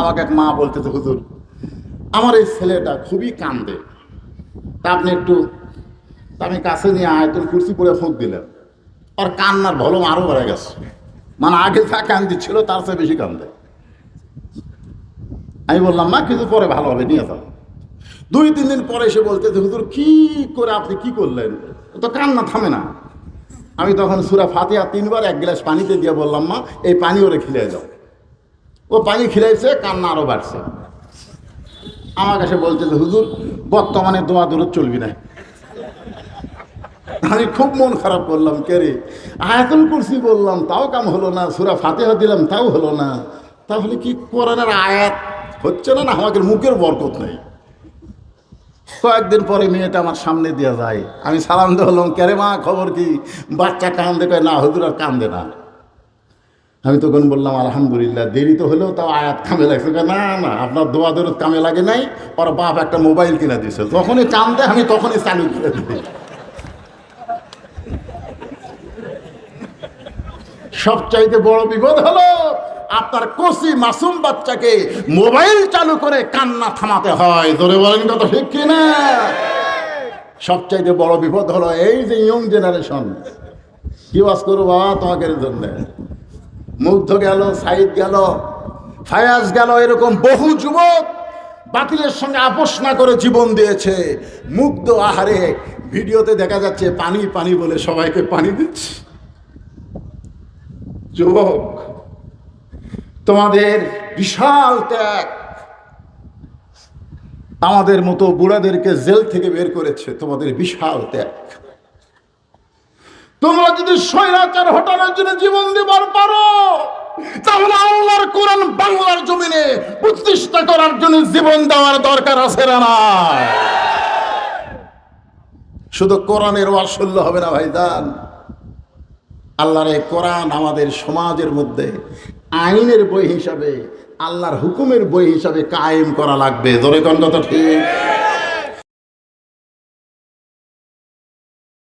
আমাকে এক মা বলতেছে হুজুর, আমার এই ছেলেটা খুবই কান্দে। তা আপনি একটু আমি কাছে নিয়ে আয়তুল কুর্সি পরে ফুঁক দিলেন আর কান্নার ভলম আরও বেড়ে গেছে। মানে আগে যা কান্দি ছিল, তার চেয়ে বেশি কান্দে। আমি বললাম, মা, কিন্তু পরে ভালো হবে, নিয়ে যাও। দুই, তিন দিন পরে এসে বলতে হুজুর, কি করে আপনি কি করলেন? তো কান্না থামে না। আমি তখন সুরা ফাতিহা তিনবার এক গ্লাস পানিতে দিয়ে বললাম, মা, এই পানি ওরে খিলাই যাও ও পানি খিলাইছে, কান্না আরও বাড়ছে। আমার কাছে বলছে যে হুজুর, বর্তমানে দোয়া দূরত চলবি না। আমি খুব মন খারাপ করলাম, কে রে? আয়াতুল কুরসি বললাম, তাও কাম হলো না, সুরা ফাতেহা দিলাম, তাও হলো না। তাহলে কি কোরআনের আয়াত হচ্ছে না না আমাকে মুখের বরকত নেই? কয়েকদিন পরে মেয়েটা আমার সামনে দিয়ে যায়। আমি সালাম দিয়ে হলাম কেরে মা, খবর কি? বাচ্চা কান্দে, কয়, না হুজুর, আর কান্দে না। আমি তখন বললাম, আলহামদুলিল্লাহ, দেরি তো হলেও তাও আয়াত কামে লাগছে। না না আপনার দোয়া দরদ কামে লাগে নাই, ওর বাপ একটা মোবাইল কিনে দিছে যখনই কান্দে আমি তখনই চালু করে দিই। সবচাইতে বড় বিপদ হলো, আপনার কচি মাসুম বাচ্চাকে মোবাইল চালু করে কান্না থামাতে হয়। ধরে বলেন কত ঠিক কিনা? সবচাইতে বড় বিপদ হলো, এই যে ইয়ং জেনারেশন কি বাস করব বাবা তোমাকে জন্য? মুগ্ধ গেল, সাইদ গেল, ফায়াজ গেল, এরকম বহু যুবক বাতিলের সঙ্গে আপোষ না করে জীবন দিয়েছে। মুগ্ধ আহারে, ভিডিওতে দেখা যাচ্ছে পানি পানি বলে সবাইকে পানি দিচ্ছে। যুবক, তোমাদের বিশাল ত্যাগ আমাদের মতো বুড়াদেরকে জেল থেকে বের করেছে, তোমাদের বিশাল ত্যাগ। তোমরা যদি স্বৈরাচার হটানোর জন্য জীবন দেবার পারো, তাহলে আল্লাহর কোরআন বাংলার জমিনে প্রতিষ্ঠা করার জন্য জীবন দেওয়ার দরকার আছে না শুধু কোরআনের শুনলে হবে না ভাইজান। আল্লাহর এই কোরআন আমাদের সমাজের মধ্যে আইনের বই হিসাবে, আল্লাহর হুকুমের বই হিসাবে কায়েম করা লাগবে। জোরে কন কথা ঠিক?